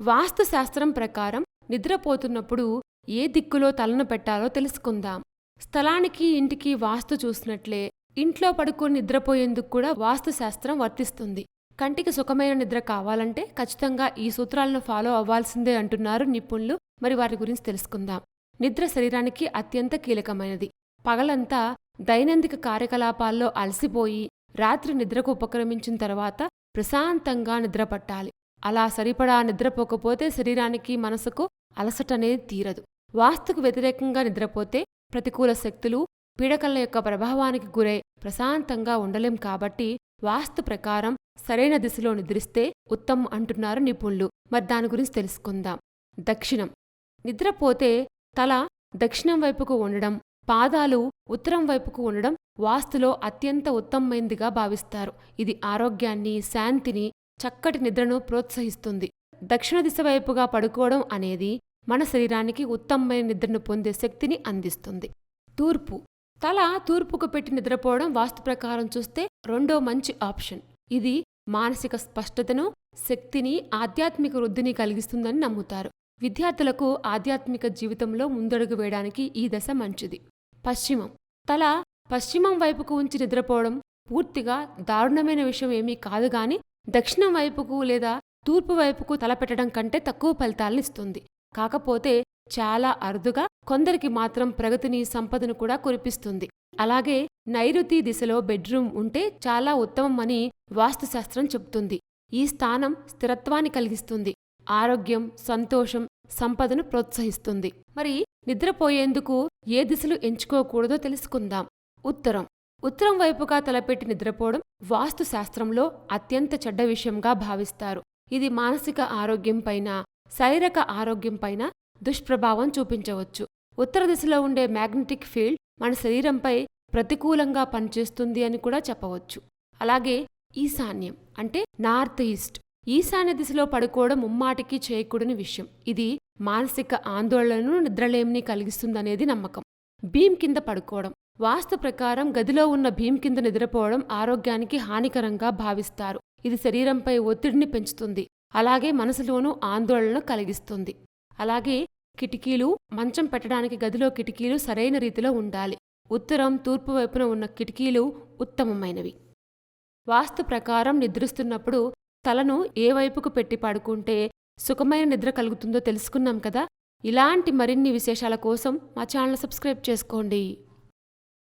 వాస్తు శాస్త్రం ప్రకారం నిద్రపోతున్నప్పుడు ఏ దిక్కులో తలను పెట్టాలో తెలుసుకుందాం. స్థలానికి ఇంటికి వాస్తు చూసినట్లే ఇంట్లో పడుకుని నిద్రపోయేందుకు కూడా వాస్తు శాస్త్రం వర్తిస్తుంది. కంటికి సుఖమైన నిద్ర కావాలంటే ఖచ్చితంగా ఈ సూత్రాలను ఫాలో అవ్వాల్సిందే అంటున్నారు నిపుణులు. మరి వారి గురించి తెలుసుకుందాం. నిద్ర శరీరానికి అత్యంత కీలకమైనది. పగలంతా దైనందిక కార్యకలాపాల్లో అలసిపోయి రాత్రి నిద్రకు ఉపక్రమించిన తర్వాత ప్రశాంతంగా నిద్రపట్టాలి. అలా సరిపడా నిద్రపోకపోతే శరీరానికి మనసుకు అలసటనేది తీరదు. వాస్తుకు వ్యతిరేకంగా నిద్రపోతే ప్రతికూల శక్తులు పీడకల యొక్క ప్రభావానికి గురై ప్రశాంతంగా ఉండలేం కాబట్టి వాస్తు ప్రకారం సరైన దిశలో నిద్రిస్తే ఉత్తమం అంటున్నారు నిపుణులు. మరి దాని గురించి తెలుసుకుందాం. దక్షిణం. నిద్రపోతే తల దక్షిణం వైపుకు ఉండడం పాదాలు ఉత్తరం వైపుకు ఉండడం వాస్తులో అత్యంత ఉత్తమమైందిగా భావిస్తారు. ఇది ఆరోగ్యాన్ని శాంతిని చక్కటి నిద్రను ప్రోత్సహిస్తుంది. దక్షిణ దిశ వైపుగా పడుకోవడం అనేది మన శరీరానికి ఉత్తమమైన నిద్రను పొందే శక్తిని అందిస్తుంది. తూర్పు. తల తూర్పుకు పెట్టి నిద్రపోవడం వాస్తు ప్రకారం చూస్తే రెండో మంచి ఆప్షన్. ఇది మానసిక స్పష్టతను శక్తిని ఆధ్యాత్మిక వృద్ధిని కలిగిస్తుందని నమ్ముతారు. విద్యార్థులకు ఆధ్యాత్మిక జీవితంలో ముందడుగు వేయడానికి ఈ దశ మంచిది. పశ్చిమం. తల పశ్చిమం వైపుకు ఉంచి నిద్రపోవడం పూర్తిగా దారుణమైన విషయం ఏమీ కాదు గాని దక్షిణం వైపుకు లేదా తూర్పు వైపుకు తల పెట్టడం కంటే తక్కువ ఫలితాలను ఇస్తుంది. కాకపోతే చాలా అరుదుగా కొందరికి మాత్రం ప్రగతిని సంపదను కూడా కురిపిస్తుంది. అలాగే నైరుతి దిశలో బెడ్రూమ్ ఉంటే చాలా ఉత్తమమని వాస్తుశాస్త్రం చెబుతుంది. ఈ స్థానం స్థిరత్వాన్ని కలిగిస్తుంది. ఆరోగ్యం సంతోషం సంపదను ప్రోత్సహిస్తుంది. మరి నిద్రపోయేందుకు ఏ దిశలు ఎంచుకోకూడదో తెలుసుకుందాం. ఉత్తరం. ఉత్తరం వైపుగా తలపెట్టి నిద్రపోవడం వాస్తుశాస్త్రంలో అత్యంత చెడ్డ విషయంగా భావిస్తారు. ఇది మానసిక ఆరోగ్యంపైన శారీరక ఆరోగ్యంపైన దుష్ప్రభావం చూపించవచ్చు. ఉత్తర దిశలో ఉండే మ్యాగ్నెటిక్ ఫీల్డ్ మన శరీరంపై ప్రతికూలంగా పనిచేస్తుంది అని కూడా చెప్పవచ్చు. అలాగే ఈశాన్యం అంటే నార్త్ ఈస్ట్. ఈశాన్య దిశలో పడుకోవడం ముమ్మాటికి చేయకూడని విషయం. ఇది మానసిక ఆందోళనను నిద్రలేమిని కలిగిస్తుందనేది నమ్మకం. భీం కింద పడుకోవడం. వాస్తు ప్రకారం గదిలో ఉన్న భీం కింద నిద్రపోవడం ఆరోగ్యానికి హానికరంగా భావిస్తారు. ఇది శరీరంపై ఒత్తిడిని పెంచుతుంది. అలాగే మనసులోనూ ఆందోళన కలిగిస్తుంది. అలాగే కిటికీలు మంచం పెట్టడానికి గదిలో కిటికీలు సరైన రీతిలో ఉండాలి. ఉత్తరం తూర్పు వైపున ఉన్న కిటికీలు ఉత్తమమైనవి. వాస్తు ప్రకారం నిద్రిస్తున్నప్పుడు తలను ఏ వైపుకు పెట్టి పడుకుంటే సుఖమైన నిద్ర కలుగుతుందో తెలుసుకున్నాం కదా? ఇలాంటి మరిన్ని విశేషాల కోసం మా ఛానల్ సబ్స్క్రైబ్ చేసుకోండి.